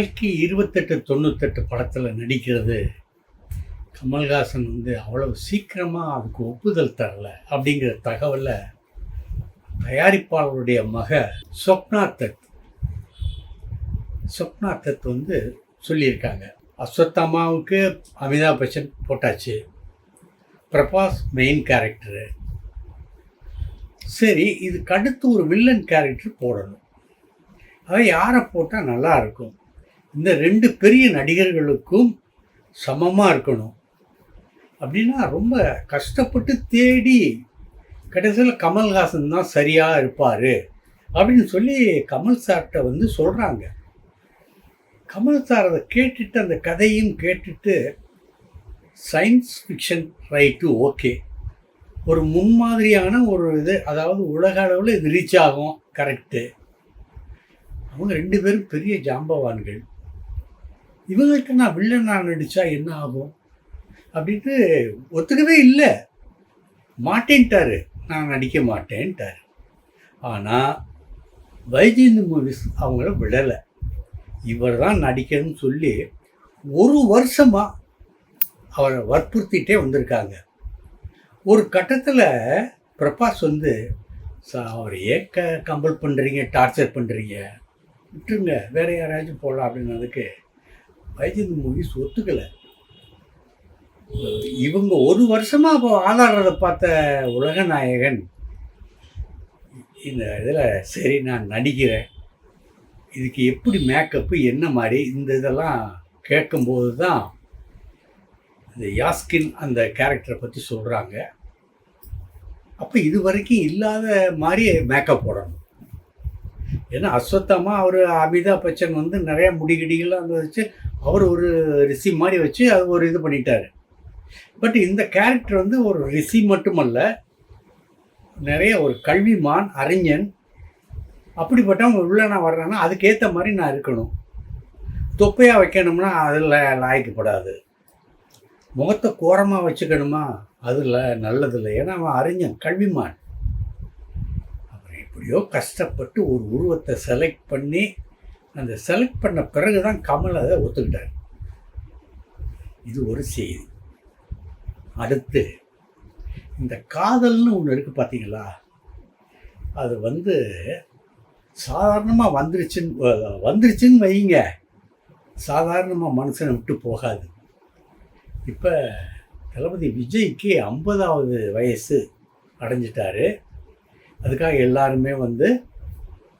கல்கி இருபத்தெட்டு தொண்ணூத்தெட்டு படத்தில் நடிக்கிறது கமல்ஹாசன் வந்து அவ்வளவு சீக்கிரமாக அதுக்கு ஒப்புதல் தரல அப்படிங்கிற தகவலை தயாரிப்பாளருடைய மக சொப்னா தத். சொப்னா தத் வந்து சொல்லியிருக்காங்க. அஸ்வத்தம்மாவுக்கு அமிதாப் பச்சன் போட்டாச்சு. பிரபாஸ் மெயின் கேரக்டரு சரி இதுக்கு அடுத்து ஒரு வில்லன் கேரக்டர் போடணும். அதை யாரை போட்டால் நல்லா இருக்கும்? இந்த ரெண்டு பெரிய நடிகர்களுக்கும் சமமாக இருக்கணும். அப்படின்னா ரொம்ப கஷ்டப்பட்டு தேடி கடைசியில் கமல்ஹாசன் தான் சரியாக இருப்பார் அப்படின்னு சொல்லி கமல் சார்கிட்ட வந்து சொல்கிறாங்க கமல் சார் அதை கேட்டுட்டு அந்த கதையும் கேட்டுட்டு சயின்ஸ் ஃபிக்ஷன் ரைட்டு ஓகே ஒரு முன்மாதிரியான ஒரு இது அதாவது உலக அளவில் இது ரீச் ஆகும் கரெக்டு அவங்க ரெண்டு பேரும் பெரிய ஜாம்பவான்கள். இவங்கள்ட்ட நான் வில்லனாக நான் நடித்தா என்ன ஆகும்? அப்படின்ட்டு ஒத்துக்கவே இல்லை. மாட்டேன்ட்டாரு. நான் நடிக்க மாட்டேன்ட்டார். ஆனால் வைஜெயந்த் மூவிஸ் அவங்கள விடலை. இவர் தான் நடிக்கணும்னு சொல்லி ஒரு வருஷமாக அவரை வற்புறுத்திட்டே வந்திருக்காங்க. ஒரு கட்டத்தில் பிரபாஸ் வந்து "சா- அவரை ஏன் கம்பல் பண்ணுறீங்க டார்ச்சர் பண்ணுறீங்க விட்டுருங்க. வேறு யாராச்சும் போகலாம் அப்படின்னதுக்கு வைஜெயந்த் மூவிஸ் ஒத்துக்கலை. இவங்க ஒரு வருஷமாக அப்போ ஆதாரத்தை பார்த்த உலக நாயகன் இந்த இதில் சரி நான் நடிக்கிறேன். இதுக்கு எப்படி மேக்கப்பு என்ன மாதிரி இந்த இதெல்லாம் கேட்கும்போது தான் இந்த யாஸ்கின் அந்த கேரக்டரை பற்றி சொல்கிறாங்க அப்போ இது வரைக்கும் இல்லாத மாதிரி மேக்கப் போடணும். ஏன்னா அஸ்வத்தமாக அவர் அமிதாப் பச்சன் வந்து நிறையா முடிகிடிகள்லாம் வந்து வச்சு அவர் ஒரு ரிஷி மாதிரி வச்சு அது ஒரு இது பண்ணிட்டார். பட் இந்த கேரக்டர் வந்து ஒரு ரிஷி மட்டுமல்ல நிறைய ஒரு கல்விமான் அறிஞன் அப்படிப்பட்டவங்க உள்ள நான் வர்றேன்னா அதுக்கேற்ற மாதிரி நான் இருக்கணும். தொப்பையாக வைக்கணும்னா அதில் லாய்க்கப்படாது. முகத்தை கோரமாக வச்சுக்கணுமா? அதில் நல்லதில்லை. ஏன்னா அவன் அறிஞன் கல்விமான். எப்படியோ கஷ்டப்பட்டு ஒரு உருவத்தை செலக்ட் பண்ணி அந்த செலக்ட் பண்ண பிறகு தான் கமல் அதை ஒத்துக்கிட்டார். இது ஒரு செய்தி. அடுத்து இந்த காதல்னு ஒன்று இருக்குது பார்த்தீங்களா அது வந்து சாதாரணமாக வந்துருச்சுன்னு வந்துருச்சுன்னு வைங்க. சாதாரணமாக மனுஷனை விட்டு போகாது. இப்போ தளபதி விஜய்க்கு ஐம்பதாவது வயசு அடைஞ்சிட்டாரு. அதுக்காக எல்லாருமே வந்து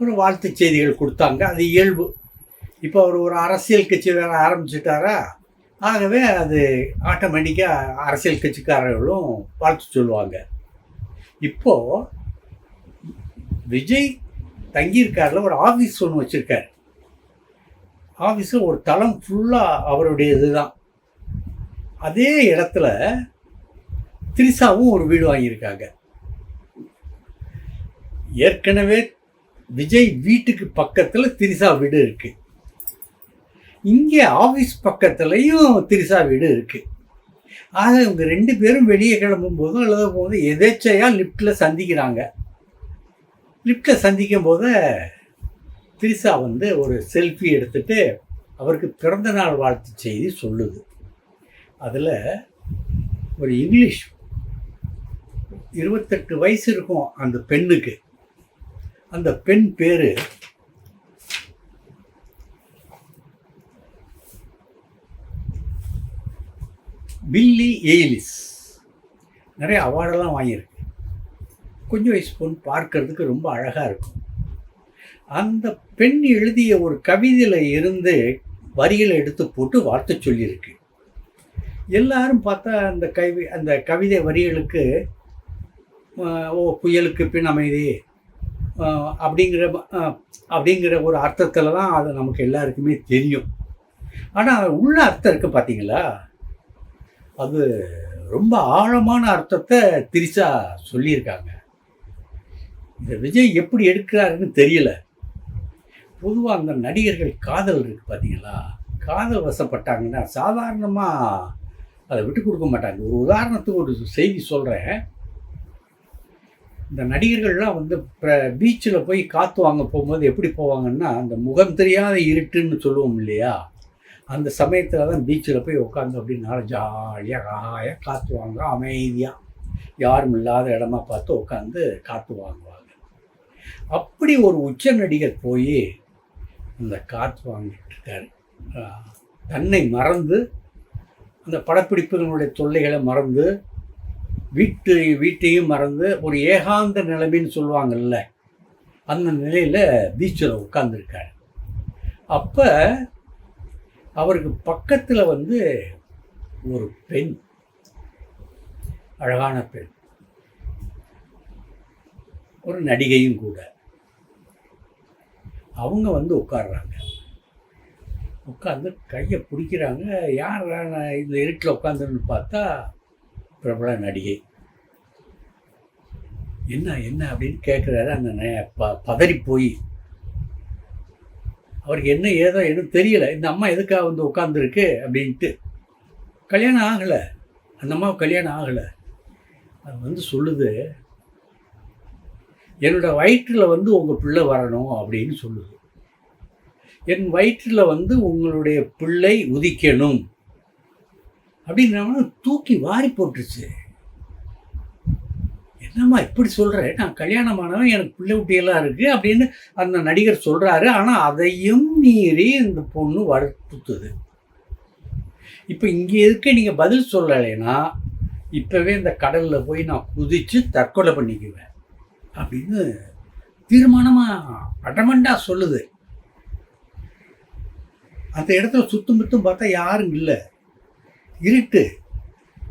ஒரு வாழ்த்து செய்திகள் கொடுத்தாங்க. அது இயல்பு. இப்போ அவர் ஒரு அரசியல் கட்சி வேற ஆரம்பிச்சிட்டாரா? ஆகவே அது ஆட்டோமேட்டிக்காக அரசியல் கட்சிக்காரர்களும் வாழ்த்து சொல்லுவாங்க. இப்போது விஜய் தங்கியிருக்காரில் ஒரு ஆஃபீஸ் ஒன்று வச்சுருக்கார். ஆஃபீஸில் ஒரு தளம் ஃபுல்லாக அவருடைய இதுதான் அதே இடத்துல திரிசாவும் ஒரு வீடு வாங்கியிருக்காங்க. ஏற்கனவே விஜய் வீட்டுக்கு பக்கத்தில் திரிசா வீடு இருக்கு. இங்கே ஆஃபீஸ் பக்கத்துலேயும் திரிசா வீடு இருக்கு. ஆக இவங்க ரெண்டு பேரும் வெளியே கிளம்பும் போதும் அல்லது போதும் எதேச்சையாக லிஃப்ட்டில் சந்திக்கிறாங்க. லிஃப்ட்டில் சந்திக்கும் போது திரிசா வந்து ஒரு செல்ஃபி எடுத்துட்டு அவருக்கு பிறந்த நாள் வாழ்த்து செய்தி சொல்லுது. அதில் ஒரு இங்கிலீஷ் இருபத்தெட்டு வயசு இருக்கும் அந்த பெண்ணுக்கு. அந்த பெண் பேர் பில்லி எயிலிஸ் நிறைய அவார்டெல்லாம் வாங்கியிருக்கு. கொஞ்சம் வயசு பொண்ணு பார்க்கறதுக்கு ரொம்ப அழகாக இருக்கும். அந்த பெண் எழுதிய ஒரு கவிதையில் இருந்து வரிகளை எடுத்து போட்டு வார்த்தை சொல்லியிருக்கு. எல்லாரும் பார்த்தா அந்த கவி அந்த கவிதை வரிகளுக்கு ஓ புயலுக்கு பின் அமைதி அப்படிங்கிற அப்படிங்கிற ஒரு அர்த்தத்தில் தான் அது நமக்கு எல்லாருக்குமே தெரியும். ஆனால் உள்ள அர்த்தம் இருக்குது பார்த்தீங்களா அது ரொம்ப ஆழமான அர்த்தத்தை திரிசா சொல்லியிருக்காங்க. இந்த விஜய் எப்படி எடுக்கிறாருன்னு தெரியல. பொதுவாக அந்த நடிகர்கள் காதல் இருக்கு பார்த்தீங்களா காதல் வசப்பட்டாங்கன்னா சாதாரணமாக அதை விட்டு கொடுக்க மாட்டாங்க. ஒரு உதாரணத்துக்கு ஒரு செய்தி சொல்கிறேன் இந்த நடிகர்கள்லாம் வந்து பீச்சில் போய் காற்று வாங்க போகும்போது எப்படி போவாங்கன்னா அந்த முகம் தெரியாத இருட்டுன்னு சொல்லுவோம் இல்லையா? அந்த சமயத்தில் தான் பீச்சில் போய் உட்காந்து அப்படின்னால ஜாலியாக ஹாயாக காற்று வாங்க அமைதியாக யாரும் இல்லாத இடமா பார்த்து உட்காந்து காற்று வாங்குவாங்க. அப்படி ஒரு உச்ச நடிகர் போய் அந்த காற்று வாங்கிட்டு இருக்காரு. தன்னை மறந்து அந்த படப்பிடிப்புகளுடைய தொல்லைகளை மறந்து வீட்டு வீட்டையும் மறந்து ஒரு ஏகாந்த நிலைமைன்னு சொல்லுவாங்கல்ல அந்த நிலையில் பீச்சில் உட்காந்துருக்காரு அப்போ அவருக்கு பக்கத்தில் வந்து ஒரு பெண் அழகான பெண் ஒரு நடிகையும் கூட. அவங்க வந்து உட்காடுறாங்க உட்காந்து கையை பிடிக்கிறாங்க. யார் நான் இந்த இருட்டில் உட்காந்துன்னு பார்த்தா பிரபல நடிகை. என்ன என்ன? அப்படின்னு கேட்குறாரு அந்த நே- ப பதறி போய் அவருக்கு என்ன ஏதோ எதுவும் தெரியலை. இந்த அம்மா எதுக்காக வந்து உட்காந்துருக்கு அப்படின்ட்டு. கல்யாணம் ஆகலை. அந்த அம்மாவுக்கு கல்யாணம் ஆகலை. அது வந்து சொல்லுது. என்னோட வயிற்றில் வந்து உங்கள் பிள்ளை வரணும் அப்படின்னு சொல்லுது. என் வயிற்றில் வந்து உங்களுடைய பிள்ளை உதிக்கணும். அப்படின்னு தூக்கி வாரி போட்டுருச்சு. என்னம்மா இப்படி சொல்கிற நான் கல்யாணமானவன் எனக்கு பிள்ளை குட்டியெல்லாம் இருக்குது அப்படின்னு அந்த நடிகர் சொல்கிறாரு ஆனால் அதையும் மீறி இந்த பொண்ணு வளர்த்துது இப்போ இங்கே இருக்க நீங்கள் பதில் சொல்லலைன்னா இப்போவே இந்த கடலில் போய் நான் குதித்து தற்கொலை பண்ணிக்குவேன் அப்படின்னு தீர்மானமாக அடமண்டாக சொல்லுது. அந்த இடத்துல சுத்தும் முத்தும் பார்த்தா யாரும் இல்லை. இருட்டு.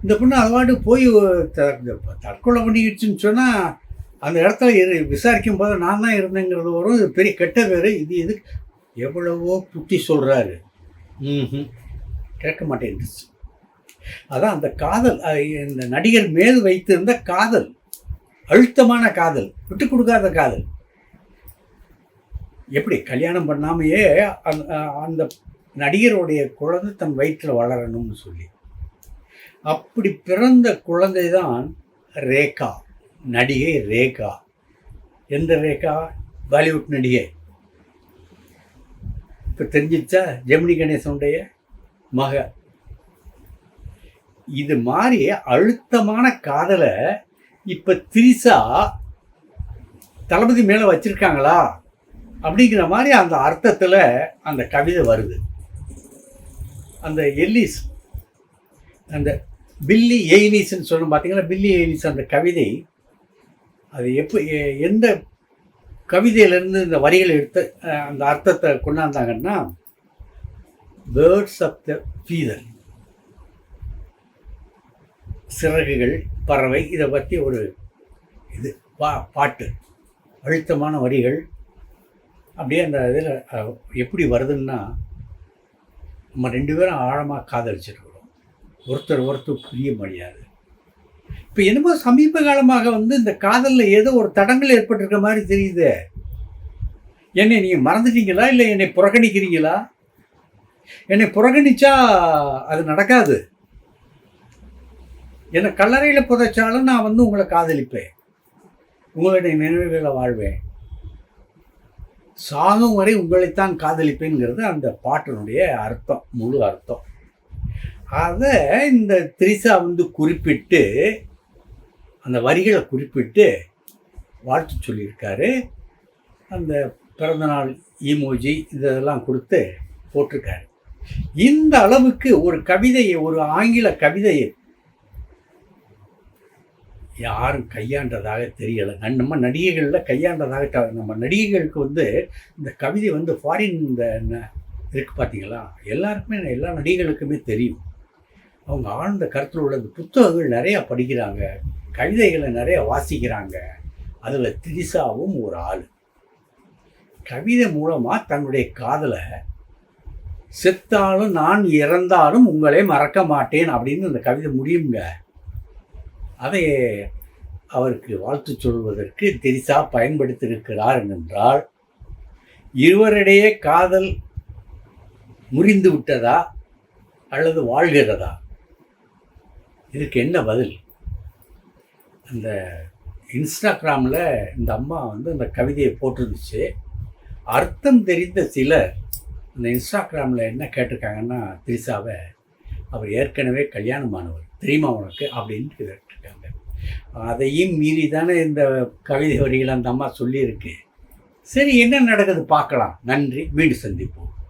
இந்த பொண்ணு அதவாட்டு போய் தற்கொலை பண்ணிக்கிடுச்சுன்னு சொன்னால் அந்த இடத்துல இரு விசாரிக்கும் போது நான் தான் இருந்தேங்கிறது வரும் இது பெரிய கெட்ட பேர். இது இது எவ்வளவோ புத்தி சொல்கிறாரு ம் கேட்க மாட்டேன்ருச்சு அதான் அந்த காதல் இந்த நடிகர் மேல் வைத்திருந்த காதல். அழுத்தமான காதல். விட்டு கொடுக்காத காதல். எப்படி? கல்யாணம் பண்ணாமையே அந்த நடிகருடைய குழந்தை தன் வயிற்றில் வளரணும்னு சொல்லி. அப்படி பிறந்த குழந்தை தான் ரேகா நடிகை ரேகா. எந்த ரேகா? பாலிவுட் நடிகை. இப்போ தெரிஞ்சிச்சா ஜெமினி கணேசனுடைய மக. இது மாதிரி அழுத்தமான காதலை இப்போ திரிசா தளபதி மேலே வச்சுருக்காங்களா? அப்படிங்கிற மாதிரி அந்த அர்த்தத்தில் அந்த கவிதை வருது. அந்த எல்லிஸ் அந்த பில்லி எய்னிஸ்ன்னு சொல்லணும் பார்த்தீங்கன்னா பில்லி எய்னிஸ் அந்த கவிதை அது எப்போ எந்த கவிதையிலேருந்து இந்த வரிகளை எடுத்து அந்த அர்த்தத்தை கொண்டாந்தாங்கன்னா பேர்ட்ஸ் ஆஃப் த ஃபீதர் சிறகுகள் பறவை இதை பற்றி ஒரு இது பா பாட்டு அழுத்தமான வரிகள். அப்படியே அந்த இதில் எப்படி வருதுன்னா நம்ம ரெண்டு பேரும் ஆழமாக காதலிச்சிருக்கிறோம் ஒருத்தர் ஒருத்தர் புரிய முடியாது இப்போ என்னமோ சமீப காலமாக வந்து இந்த காதலில் ஏதோ ஒரு தடங்கள் ஏற்பட்டிருக்க மாதிரி தெரியுது. என்னை நீங்கள் மறந்துட்டீங்களா? இல்லை என்னை புறக்கணிக்கிறீங்களா? என்னை புறக்கணிச்சா அது நடக்காது. என்னை கல்லறையில் புதைச்சாலும் நான் வந்து உங்களை காதலிப்பேன். உங்களுடைய நினைவுகளை வாழ்வேன். சாகும் வரை உங்களைத்தான் காதலிப்பேங்கிறது அந்த பாட்டினுடைய அர்த்தம் முழு அர்த்தம். அதை இந்த திரிசா வந்து குறிப்பிட்டு அந்த வரிகளை குறிப்பிட்டு வாழ்த்து சொல்லியிருக்காரு. அந்த பிறந்தநாள் ஈமோஜி இதெல்லாம் கொடுத்து போட்டிருக்காரு. இந்த அளவுக்கு ஒரு கவிதையை ஒரு ஆங்கில கவிதையை யாரும் கையாண்டதாக தெரியலை. நம்ம நடிகைகளில் கையாண்டதாக நம்ம நடிகைகளுக்கு வந்து இந்த கவிதை வந்து ஃபாரின் இந்த என்ன இருக்குது பார்த்தீங்களா எல்லாருக்குமே எல்லா நடிகைகளுக்குமே தெரியும். அவங்க ஆழ்ந்த கருத்தில் உள்ள இந்த புத்தகங்கள் நிறையா படிக்கிறாங்க கவிதைகளை நிறைய வாசிக்கிறாங்க. அதில் திரிசாவும் ஒரு ஆள். கவிதை மூலமாக தன்னுடைய காதலை செத்தாலும் நான் இறந்தாலும் உங்களை மறக்க மாட்டேன் அப்படின்னு அந்த கவிதை முடியுங்க அதை அவருக்கு வாழ்த்து சொல்வதற்கு திரிசா பயன்படுத்தியிருக்கிறார் என்றால் இருவரிடையே காதல் முறிந்து விட்டதா அல்லது வாழ்கிறதா? இதுக்கு என்ன பதில்? அந்த இன்ஸ்டாகிராமில் இந்த அம்மா வந்து அந்த கவிதையை போட்டிருந்துச்சு. அர்த்தம் தெரிந்த சிலர் இந்த இன்ஸ்டாகிராமில் என்ன கேட்டிருக்காங்கன்னா திரிசாவை அவர் ஏற்கனவே கல்யாணமானவர் தெரியுமா உனக்கு? அப்படின்னு கேட்டிருக்காங்க. அதையும் மீறி தானே இந்த கவிதை வரிகள் அந்த அம்மா சொல்லியிருக்கு. சரி என்ன நடக்குது பார்க்கலாம். நன்றி. மீண்டும் சந்திப்போம்.